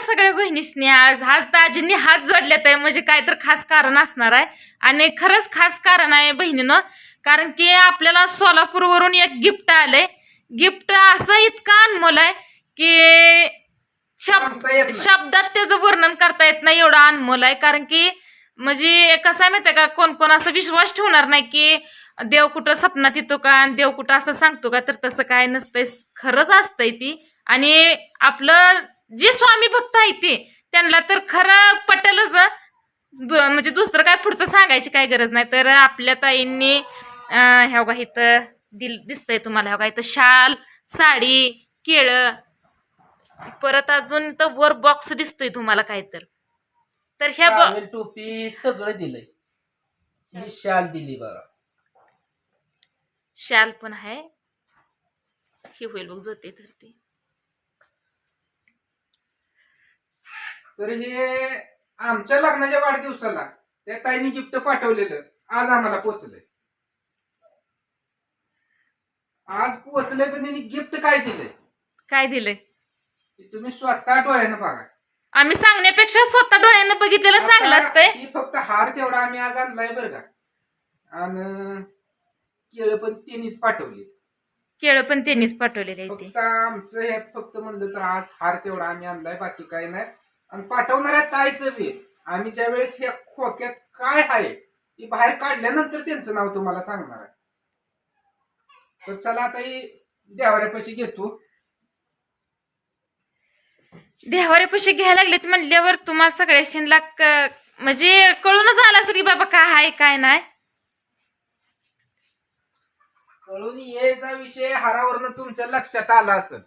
सगळ्या बहिणीसनी आज आज दाजींनी हात जोडल्यात आहे. म्हणजे काय तर खास कारण असणार आहे. आणि खरंच खास कारण आहे बहिणीनं. कारण की आपल्याला सोलापूरवरून एक गिफ्ट आलंय. गिफ्ट असं इतकं अनमोल आहे की शब्द. शब्दात त्याचं वर्णन करता येत नाही एवढं अनमोल आहे. कारण की म्हणजे कसं आहे माहितीये का कोण कोण असं विश्वास ठेवणार नाही की देव कुठं सपनात येतो का आणि देव कुठं असं सांगतो का? तर तसं काय नसतंय. खरंच असतंय ती. आणि आपलं जे स्वामी भक्त आहे ते त्यांना तर खरं पटेलच म्हणजे दुसरं काय पुढचं सांगायची काय गरज नाही. तर आपल्या ताईंनी ह्या बघा इथं दिल दिसतंय तुम्हाला ह्या बघा इथं शाल साडी केळं परत अजून तर वर बॉक्स दिसतोय तुम्हाला काय तर ह्या बॉ टोपी सगळं दिलंय. ही शाल दिली बघा. शाल पण आहे. हे होईल बघ जोते धरते. तर हे आमच्या लग्नाच्या वाढदिवसाला त्या ताईने गिफ्ट पाठवलेलं आज आम्हाला पोचलंय. आज पोचलंय पण त्यांनी गिफ्ट काय दिलंय? काय दिलंय? ते तुम्ही स्वतः डोळ्यानं बघा. आम्ही सांगण्यापेक्षा स्वतः डोळ्यानं बघितलेलं चांगलं असतंय. ही फक्त हार तेवढा आम्ही आज आणलाय बरं का. आणि केळं पण त्यांनीच पाठवली. केळं पण त्यांनीच पाठवलेले आहे ते. फक्त आमचं ह्यात फक्त म्हणलं तर आज हार तेवढा आम्ही आणलाय बाकी काही नाही. आणि पाठवणाऱ्या ताईचं बी. आम्ही ज्या वेळेस ह्या खोक्यात काय आहे ते बाहेर काढल्यानंतर त्यांचं नाव तुम्हाला सांगणार आहे. तर चला आता ही देवाऱ्यापाशी घेतो. देवाऱ्यापाशी घ्यायला लागलेत म्हणल्यावर तुम्हाला सगळ्या शिनला म्हणजे कळूनच आलं असं की बाबा काय आहे काय नाही. कळून यायचा विषय हारावरनं तुमच्या लक्षात आला असेल.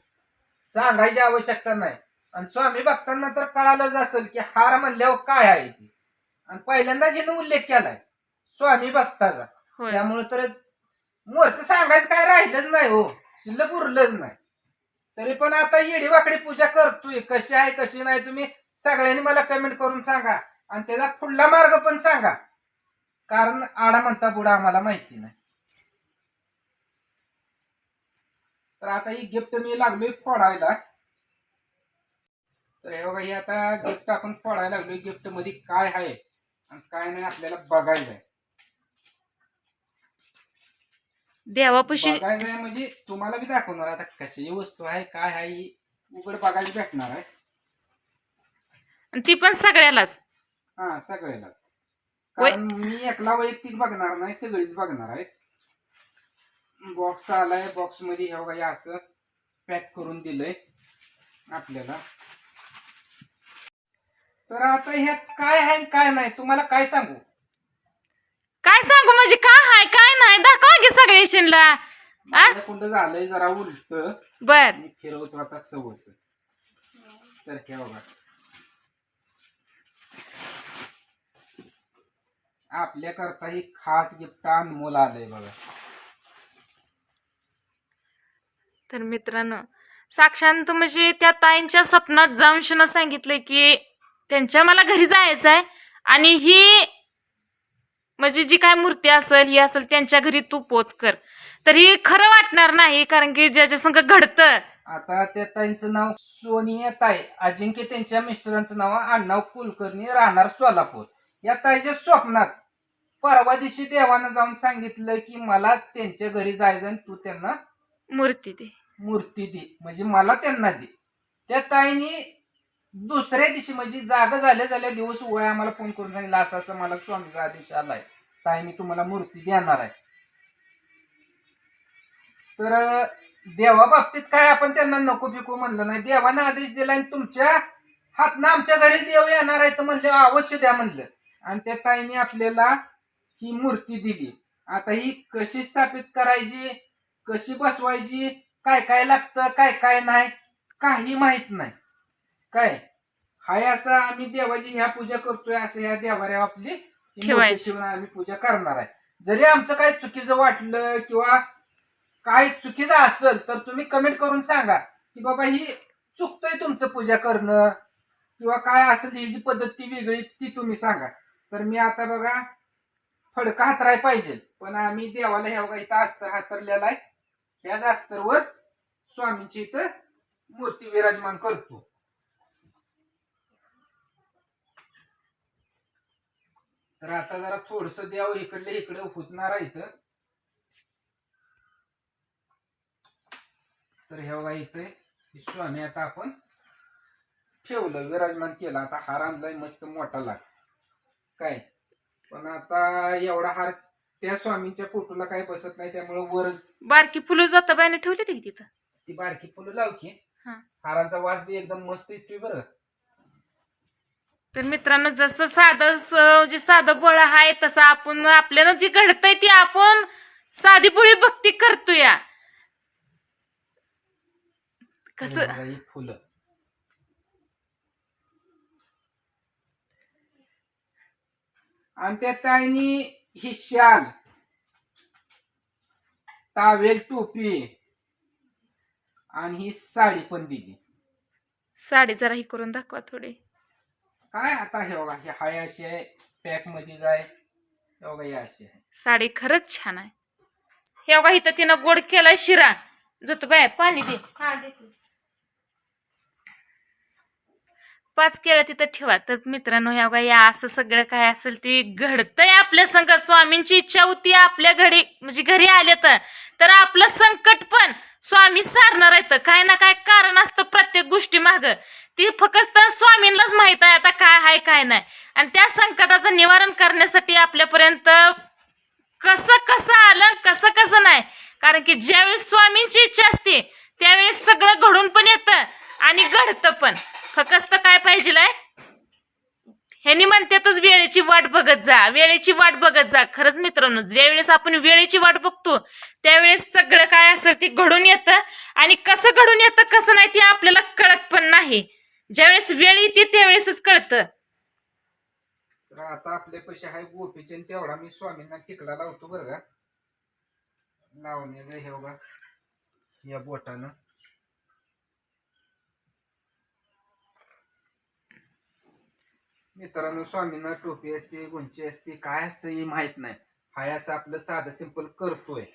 सांगायची आवश्यकता नाही. आणि स्वामी भक्तांना तर कळालंच असेल की हार म्हणल्यावर काय आहे ती. आणि पहिल्यांदा जिने उल्लेख केलाय स्वामी भक्ताचा. होय. त्यामुळे तर मोरचं सांगायचं काय राहिलंच नाही हो. शिल्लक उरलंच नाही. तरी पण आता येडी वाकडी पूजा करतोय. कशी आहे कशी नाही तुम्ही सगळ्यांनी मला कमेंट करून सांगा. आणि त्याचा पुढला मार्ग पण सांगा. कारण आडा म्हणता बुडा आम्हाला माहिती नाही. तर आता ही गिफ्ट मी लागलोय फोडायला. तर हे बघा ही आता गिफ्ट आपण फोडायला लागलोय. गिफ्टमध्ये काय आहे आणि काय नाही आपल्याला बघायला आहे. देवापाशी बघायला आहे म्हणजे तुम्हाला बी दाखवणार आता कशी वस्तू आहे काय आहे उघड बघायला भेटणार आहे. आणि ती पण सगळ्यालाच. हा सगळ्याला. कारण मी एकला वैयक्तिक बघणार नाही सगळीच बघणार आहे बॉक्स आलाय बॉक्समध्ये हे बघा हे असं पॅक करून दिलंय आपल्याला. तर आता ह्यात काय आहे काय नाही तुम्हाला काय सांगू? काय सांगू म्हणजे काय आहे काय नाही दाखवा की सगळ्या शिनला आ? माझं कुठं झालंय जरा उलट. बर. फिरवतो आता सवस. तर हे बघा. आपल्याकरता ही खास गिफ्ट अनमोल आलंय बघा. तर मित्रांनो साक्षांत म्हणजे त्या ताईंच्या स्वप्नात जाऊन शुन सांगितलंय की त्यांच्या मला घरी जायचं आहे आणि ही म्हणजे जी काय मूर्ती असेल ही असेल त्यांच्या घरी तू पोच कर. तर ही खरं वाटणार नाही कारण की ज्याच्या संग घडतं. आता त्या ताईंचं नाव सोनिया ताई. अजिंक्य त्यांच्या मिस्टरांचं नाव आहे अण्णाव कुलकर्णी राहणार सोलापूर. या ताईच्या स्वप्नात परवा दिवशी देवानं जाऊन सांगितलं की मला त्यांच्या घरी जायचं आणि तू त्यांना मूर्ती ती मूर्ती दे. म्हणजे मला त्यांना दे. त्या ताईने दुसऱ्या दिवशी म्हणजे जागा झाल्या झाल्या दिवस वय आम्हाला फोन करून सांगितलं असं असं मला स्वामीचा आदेश आलाय. ताई मी तुम्हाला मूर्ती देणार आहे. तर देवा बाबतीत काय आपण त्यांना नको बिको म्हणलं नाही. देवानं आदेश दिला आणि तुमच्या हातनं आमच्या घरी देव येणार आहे तर म्हणले अवश्य द्या म्हणलं. आणि त्या ताईने आपल्याला ही मूर्ती दिली. आता ही कशी स्थापित करायची कशी बसवायची काय काय लागतं काय काय नाही काही माहीत नाही. काय? हाय असं आम्ही देवाची ह्या पूजा करतोय असं ह्या देवाऱ्या आपली मूर्ती ठेवायची. ठेवून आम्ही पूजा करणार आहे. जरी आमचं काही चुकीचं वाटलं किंवा काय चुकीचं असेल तर तुम्ही कमेंट करून सांगा की बाबा ही चुकतंय तुमचं पूजा करणं किंवा काय असेल ही जी पद्धत ती वेगळी ती तुम्ही सांगा. तर मी आता बघा फडका हातराय पाहिजे. पण आम्ही देवाला ह्या बघा इथं अस्तर हातरलेला आहे. ह्याच अस्तरवर स्वामींची इथं मूर्ती विराजमान करतो. तर आता जरा थोडस द्यावं इकडले इकडे फुटणार आहे इथं. तर हे बघा इथे हे स्वामी आता आपण ठेवलं विराजमान केलं. आता हार आणलाय मस्त मोठा लाग काय? पण आता एवढा हार त्या स्वामींच्या फोटोला काही बसत नाही त्यामुळे वर बारकी फुलं जाता बायने ठेवली ती तिथं? ती बारकी फुलं लाव की. हा. हारांचा वास बी एकदम मस्त येतोय बरं. तर मित्रांनो जसं साधं जे साधं बळ आहे तसं आपण आपल्याला जी घडतंय ती आपण साधी बुळी भक्ती करतोय. आणि कसं फुलं. आणि त्या ताईनी ही शाल टावेल टोपी आणि ही साडी पण दिली. साडी जरा ही करून दाखवा थोडी. काय आता हे बघा हे हाय अशी आहे पॅकमध्ये जाय हे बघा हे अशी आहे. साडी खरंच छान आहे. हे बघा इथं तिनं गोड केलाय शिरा. जातो बाय पाणी दे. पाच केळं तिथं ठेवा. तर मित्रांनो ह्या बघा या असं सगळं काय असेल ते घडतंय आपल्या संग. स्वामींची इच्छा होती आपल्या घरी म्हणजे घरी आले तर. तर आपलं संकट पण स्वामी सारणार आहेत. काय ना काय कारण असतं प्रत्येक गोष्टी माग ती फक्त स्वामींनाच माहीत आहे आता काय आहे काय नाही. आणि त्या संकटाचं निवारण करण्यासाठी आपल्यापर्यंत कसं कसं आलं कसं कसं नाही. कारण की ज्यावेळेस स्वामींची इच्छा असते त्यावेळेस सगळं घडून पण येतं आणि घडतं पण. फकस्त काय पाहिजे ह्यानी म्हणतातच वेळेची वाट बघत जा वेळेची वाट बघत जा. खरंच मित्रांनो ज्यावेळेस आपण वेळेची वाट बघतो त्यावेळेस सगळं काय असेल ते घडून येतं. आणि कसं घडून येतं कसं नाही ते आपल्याला कळत पण नाही. ज्यावेळेस वेळ येते त्यावेळेसच कळतं. तर आता आपल्या पैसे आहे गोपीचंद तेवढा मी स्वामींना टिकला लावतो बरं का. लावण्याचं हे बघा या बोटानं. मित्रांनो स्वामींना टोपी असते गुंची असते काय असतं हे माहीत नाही. हाय असं आपलं साधं सिंपल करतोय.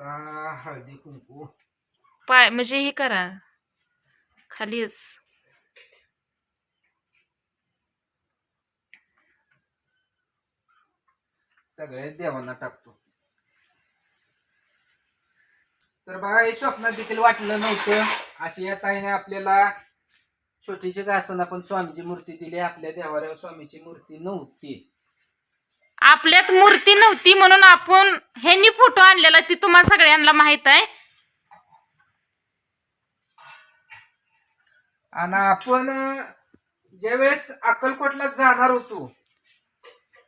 आता हळदी कुंकू. पाय म्हणजे हे करा. खालीच. सगळ्याच देवांना टाकतो. तर बघा हे स्वप्नात देखील वाटलं नव्हतं. अशी या ताईने आपल्याला छोटीशी घासन आपण स्वामीची मूर्ती दिली. आपल्या देवाऱ्यावर स्वामीची मूर्ती नव्हती. आपल्यात मूर्ती नव्हती म्हणून आपण ह्यांनी फोटो आणलेला ती तुम्हाला सगळ्यांना माहीत आहे. आणि आपण ज्यावेळेस अक्कलकोटला जाणार होतो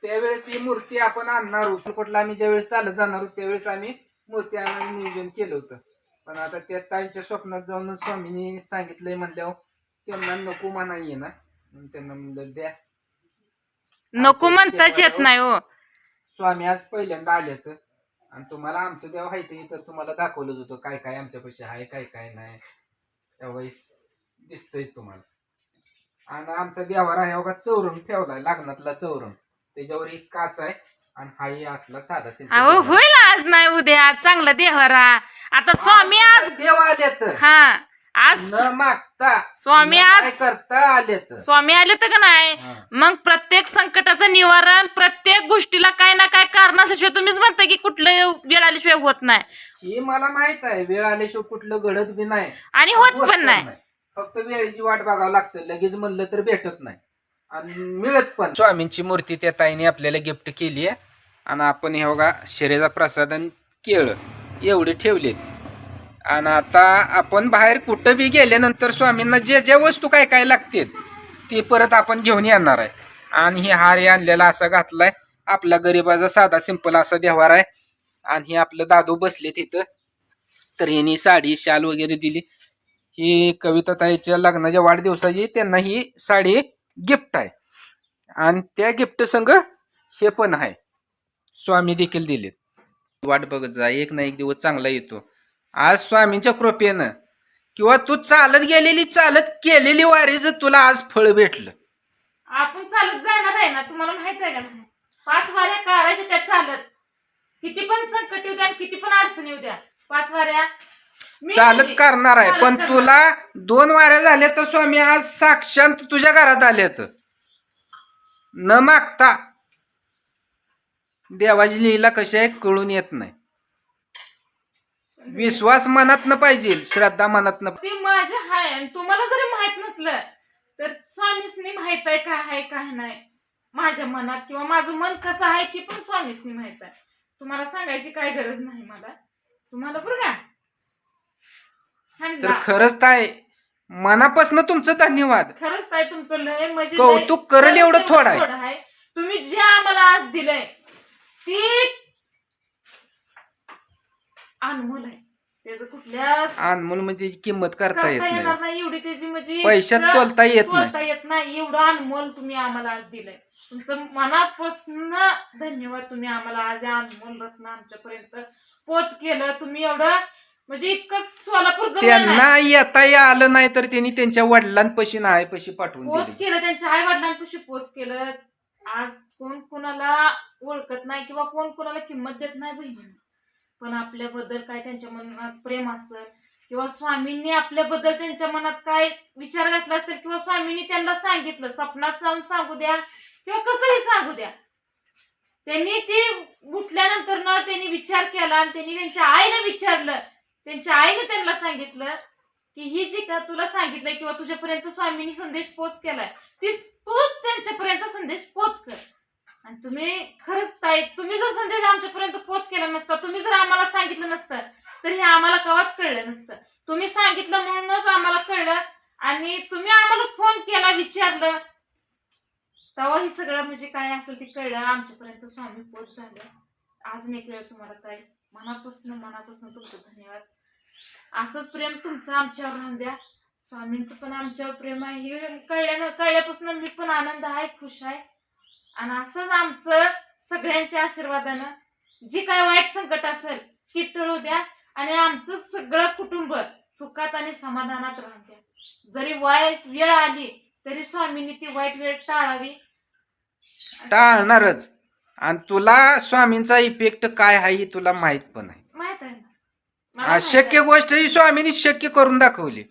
त्यावेळेस ही मूर्ती आपण आणणार होतो. अक्कलकोटला आम्ही ज्यावेळेस चालत जाणार होतो त्यावेळेस आम्ही मूर्ती आणायला नियोजन केलं होतं. पण आता त्या ताईंच्या स्वप्नात जाऊन स्वामींनी सांगितलंय म्हणल्यावर त्यांना नको म्हणा ये ना त्यांना म्हणलं द्या. नको म्हणताच येत नाही हो. स्वामी आज पहिल्यांदा आलेत आणि तुम्हाला आमचं देव आहे ते तर तुम्हाला दाखवलं होतं काय काय आमच्यापाशी आहे काय काय नाही. त्यावेळेस दिसतंय तुम्हाला. आणि आमचा देवारा आहे बघा चौरंग ठेवलाय लग्नातला चौरंग. त्याच्यावर एक काच आहे आणि हा ही आतला साधा अहो देवारा. होईल आज नाही उद्या. चांगला देहरा आता स्वामी आज देव आले तर हा. आज न मागता स्वामी न काय आज- करता आले तर स्वामी आले तर का नाही? हा. मग प्रत्येक संकटाचं निवारण प्रत्येक गोष्टीला काय ना काय कारण असल्याशिवाय तुम्हीच म्हणता की कुठलं वेळ आल्याशिवाय होत नाही. ही मला माहीत आहे वेळ आल्याशिवाय कुठलं घडत बी नाही. आणि होत पण नाही. फक्त वेळेची वाट बघावं लागतं लगेच म्हणलं तर भेटत नाही. आणि मिळत पण. स्वामींची मूर्ती त्या ताईने आपल्याला गिफ्ट केली आहे आणि आपण हे बघा शिरेचा प्रसाद आणि केळ एवढे ठेवलेत. आणि आता आपण बाहेर कुठं बी गेल्यानंतर स्वामींना जे ज्या वस्तू काय काय लागतील ते परत आपण घेऊन येणार आहे. आणि हे हार हे आणलेला असा घातलाय. आपला गरिबाचा साधा सिंपल असा देवार आहे. आणि हे आपलं दादू बसले तिथं. तर यांनी साडी शाल वगैरे दिली. ही कविता ताईच्या लग्नाच्या वाढदिवसाची त्यांना ही साडी गिफ्ट आहे. आणि त्या गिफ्ट संग हे पण आहे. स्वामी देखील दिलेत. वाट बघत जा. एक ना एक दिवस चांगला येतो. आज स्वामींच्या कृपेनं किंवा तू चालत गेलेली चालत केलेली वारीचं तुला आज फळ भेटलं आपण चालत जाणार आहे ना तुम्हाला माहीत आहे का नाही? पाच वाऱ्या काढायच्या त्या चालत किती पण संकट येऊ द्या किती पण अडचण येऊ द्या पाच वाऱ्या मी चालत नाही. करणार आहे चालत पण करणार. तुला दोन वाऱ्या झाल्या तर स्वामी आज साक्षात तुझ्या घरात आलेत न मागता देवाची लीला कशी आहे कळून येत नाही विश्वास मनात न पाहिजे श्रद्धा मनात न ते माझ्या हाय आणि तुम्हाला जरी माहीत नसलं तर स्वामीसनी माहीत आहे काय आहे काय नाही? माझ्या मनात किंवा माझं मन कसं आहे ते पण स्वामीसनी माहीत आहे. तुम्हाला सांगायची काय गरज नाही मला. तुम्हाला बरं का? तर हाणला. खरंच काय मनापासून तुमचं धन्यवाद. खरंच काय तुमचं लय म्हणजे कौतुक करेल एवढं खरंच थोडं आहे. थोडं आहे. तुम्ही जे आम्हाला आज दिलंय ते अनमोल आहे. अनमोल म्हणजे त्याची किंमत करता येत करता येणार नाही नाही एवढी त्याची म्हणजे पैशात इतकं तोलता येत नाही. तोलता येत नाही. एवढं अनमोल तुम्ही आम्हाला आज दिलंय. तुमचं मनापासून धन्यवाद तुम्ही आम्हाला आज या अनमोल रत्न आमच्यापर्यंत पोच केलं. तुम्ही एवढं म्हणजे इतकं सोलापूर जवळ नाही. त्यांना येता या आलं नाही तर त्यांनी त्यांच्या वडिलांपाशी नाही पशी पाठवून पोच दिली. केलं त्यांच्या आई वडिलांपाशी पोच केलं. आज कोण कोणाला ओळखत नाही किंवा कोण कोणाला किंमत देत नाही बहिणी. पण आपल्याबद्दल काय त्यांच्या मनात प्रेम असेल किंवा स्वामींनी आपल्याबद्दल त्यांच्या मनात काय विचार घातला असेल किंवा स्वामींनी त्यांना सांगितलं स्वप्नात जाऊन सांगू द्या किंवा कसंही सांगू द्या. त्यांनी ते उठल्यानंतर ना त्यांनी विचार केला आणि त्यांनी त्यांच्या आईने विचारलं. त्यांच्या आईने त्यांना सांगितलं की ही जी का तुला सांगितलं किंवा तुझ्यापर्यंत स्वामींनी संदेश पोच केलाय तीच तूच त्यांच्यापर्यंत संदेश पोच कर. आणि तुम्ही खरंच ताई तुम्ही जर संदेश आमच्यापर्यंत पोच केला नसता तुम्ही जर आम्हाला सांगितलं नसतं तर हे आम्हाला कवाच कळलं नसतं. तुम्ही सांगितलं म्हणूनच आम्हाला कळलं आणि तुम्ही आम्हाला फोन केला विचारलं. तेव्हा हे सगळं म्हणजे काय असेल ते कळलं. आमच्यापर्यंत स्वामी पोच झालं. आज नाही कळलं तुम्हाला काय मनापासून मनापासून तुमचं धन्यवाद. असंच प्रेम तुमचं आमच्यावर राहून द्या. स्वामींचं पण आमच्यावर प्रेम आहे. हे कळल्यानं कळल्यापासून मी पण आनंद आहे खुश आहे. आणि असंच आमचं सगळ्यांच्या आशीर्वादानं जी काय वाईट संकट असेल ती टळू द्या आणि आमचं सगळं कुटुंब सुखात आणि समाधानात राहून द्या. जरी वाईट वेळ आली तरी स्वामींनी ती वाईट वेळ टाळावी. टाळणारच. आणि तुला स्वामींचा इफेक्ट काय आहे हे तुला माहीत पण आहे. माहीत आहे ना? मला आ, माहीत शक्य आहे. गोष्ट ही स्वामींनी शक्य करून दाखवली.